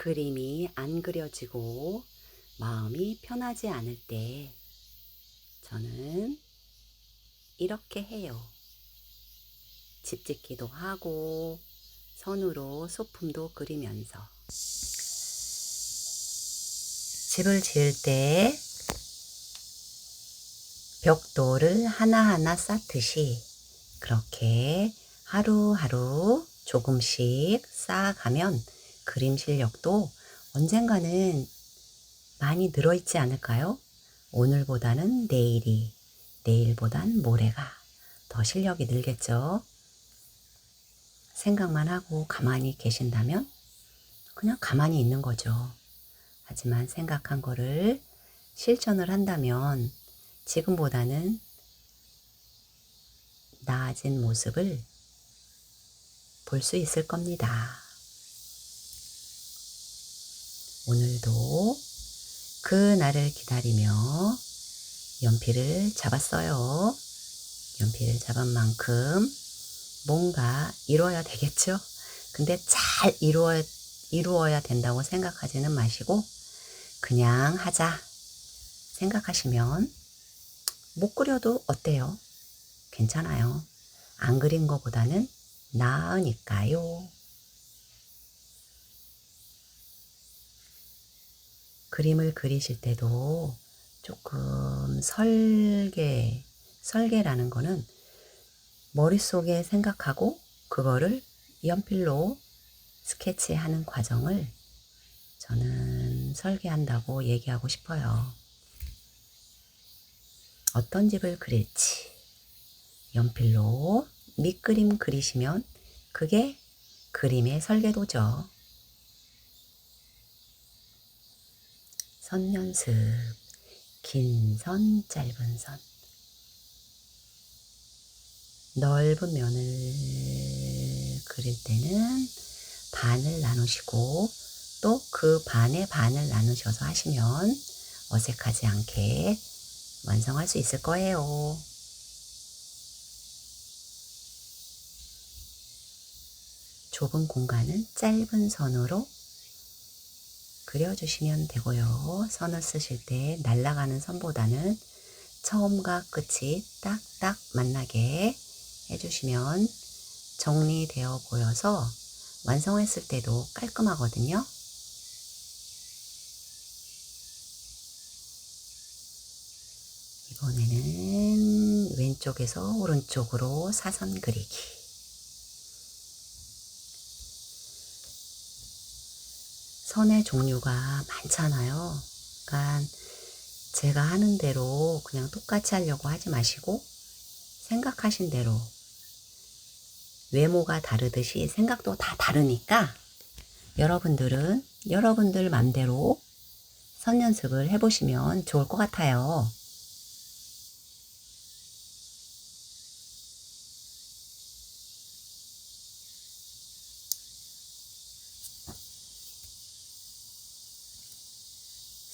그림이 안 그려지고 마음이 편하지 않을 때 저는 이렇게 해요. 집 짓기도 하고 선으로 소품도 그리면서 집을 지을 때 벽돌을 하나하나 쌓듯이 그렇게 하루하루 조금씩 쌓아가면 그림 실력도 언젠가는 많이 늘어있지 않을까요? 오늘보다는 내일이, 내일보단 모레가 더 실력이 늘겠죠? 생각만 하고 가만히 계신다면 그냥 가만히 있는 거죠. 하지만 생각한 거를 실천을 한다면 지금보다는 나아진 모습을 볼 수 있을 겁니다. 오늘도 그 날을 기다리며 연필을 잡았어요. 연필을 잡은 만큼 뭔가 이루어야 되겠죠? 근데 잘 이루어, 이루어야 된다고 생각하지는 마시고 그냥 하자 생각하시면 못 그려도 어때요? 괜찮아요. 안 그린 거보다는 나으니까요. 그림을 그리실 때도 조금 설계, 설계라는 거는 머릿속에 생각하고 그거를 연필로 스케치하는 과정을 저는 설계한다고 얘기하고 싶어요. 어떤 집을 그릴지 연필로 밑그림 그리시면 그게 그림의 설계도죠. 선 연습, 긴 선, 짧은 선. 넓은 면을 그릴 때는 반을 나누시고 또 그 반의 반을 나누셔서 하시면 어색하지 않게 완성할 수 있을 거예요. 좁은 공간은 짧은 선으로 그려주시면 되고요. 선을 쓰실 때 날아가는 선보다는 처음과 끝이 딱딱 만나게 해주시면 정리되어 보여서 완성했을 때도 깔끔하거든요. 이번에는 왼쪽에서 오른쪽으로 사선 그리기. 선의 종류가 많잖아요. 그러니까 제가 하는 대로 그냥 똑같이 하려고 하지 마시고 생각하신 대로 외모가 다르듯이 생각도 다 다르니까 여러분들은 여러분들 맘대로 선 연습을 해보시면 좋을 것 같아요.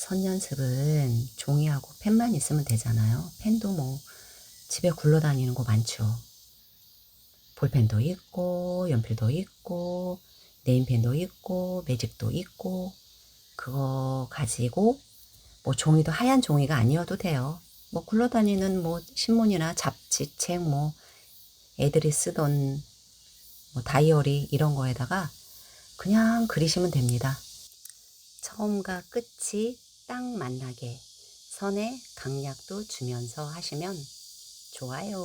선 연습은 종이하고 펜만 있으면 되잖아요. 펜도 뭐 집에 굴러다니는 거 많죠. 볼펜도 있고, 연필도 있고, 네임펜도 있고, 매직도 있고, 그거 가지고 뭐 종이도 하얀 종이가 아니어도 돼요. 뭐 굴러다니는 뭐 신문이나 잡지, 책, 뭐 애들이 쓰던 뭐 다이어리 이런 거에다가 그냥 그리시면 됩니다. 처음과 끝이 딱 만나게 선에 강약도 주면서 하시면 좋아요.